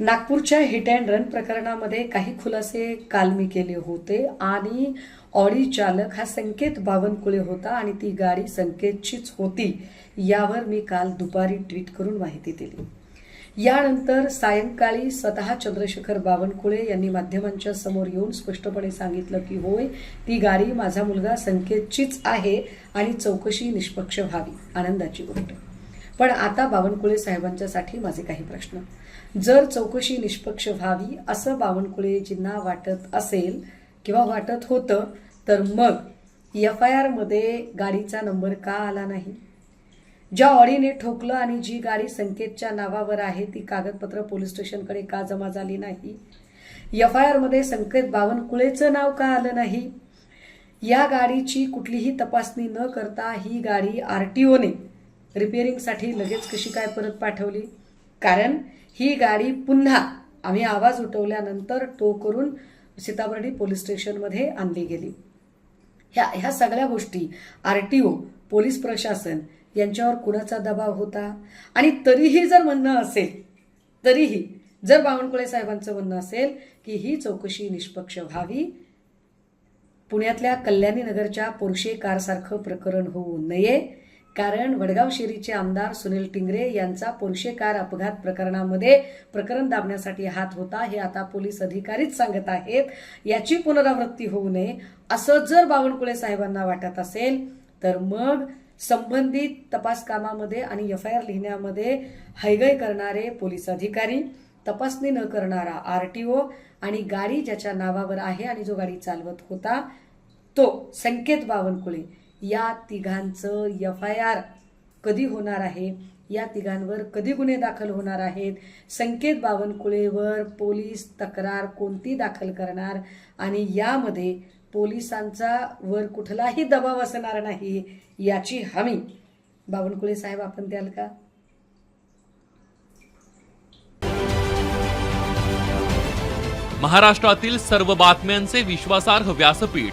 नागपूरच्या hit and run प्रकरणामध्ये काही खुलासे काल मी केले होते आणि ऑडी चालक हा संकेत बावनकुळे होता आणि ती गाडी संकेतचीच होती यावर मी काल दुपारी ट्विट करून माहिती दिली. यानंतर सायंकाळी स्वतः चंद्रशेखर बावनकुळे यांनी माध्यमांच्या समोर येऊन स्पष्टपणे सांगितलं की होय ती गाडी माझा मुलगा संकेतचीच आहे आणि चौकशी निष्पक्ष व्हावी. आनंदाची गोष्ट. पण आता बावनकुळे साहेबांच्यासाठी माझे काही प्रश्न. जर चौकशी निष्पक्ष व्हावी असं बावनकुळेजींना वाटत असेल किंवा वाटत होतं तर मग एफ आय आरमध्ये गाडीचा नंबर का आला नाही? ज्या ऑडीने ठोकलं आणि जी गाडी संकेतच्या नावावर आहे ती कागदपत्र पोलीस स्टेशनकडे का जमा झाली नाही? एफ आय आरमध्ये संकेत बावनकुळेचं नाव का आलं नाही? या गाडीची कुठलीही तपासणी न करता ही गाडी आर टी ओने रिपेअरिंगसाठी लगेच कशी काय परत पाठवली? कारण ही गाडी पुन्हा आम्ही आवाज उठवल्यानंतर टो करून सीताबर्डी पोलीस स्टेशनमध्ये आणली गेली. ह्या ह्या सगळ्या गोष्टी आर टी ओ पोलीस प्रशासन यांच्यावर कुणाचा दबाव होता? आणि तरीही जर म्हणणं असेल तरीही जर बावनकुळे साहेबांचं म्हणणं असेल की ही चौकशी निष्पक्ष व्हावी पुण्यातल्या कल्याणी नगरच्या पोर्शे कारसारखं प्रकरण होऊ नये कारण वडगाव शेरीचे आमदार सुनील टिंगरे यांचा पोर्शे कार अपघात प्रकरणामध्ये प्रकरण दाबण्यासाठी हात होता हे आता पोलीस अधिकारीच सांगत आहेत. याची पुनरावृत्ती होऊ नये असं जर बावनकुळे साहेबांना वाटत असेल तर मग संबंधित तपास कामामध्ये आणि एफ आय आर लिहिण्यामध्ये हैगय करणारे पोलीस अधिकारी तपासणी न करणारा आर टी ओ आणि गाडी ज्याच्या नावावर आहे आणि जो गाडी चालवत होता तो संकेत बावनकुळे. या तिघांचं एफ आय आर कधी होणार आहे? या तिघांवर कधी गुन्हे दाखल होणार आहेत? संकेत बावनकुळेवर पोलीस तक्रार कोणती दाखल करणार? आणि यामध्ये पोलिसांचा वर कुठलाही दबाव असणार नाही याची हमी. बावनकुळे साहेब आपण द्याल का? महाराष्ट्रातील सर्व बातम्यांचे विश्वासार्ह व्यासपीठ.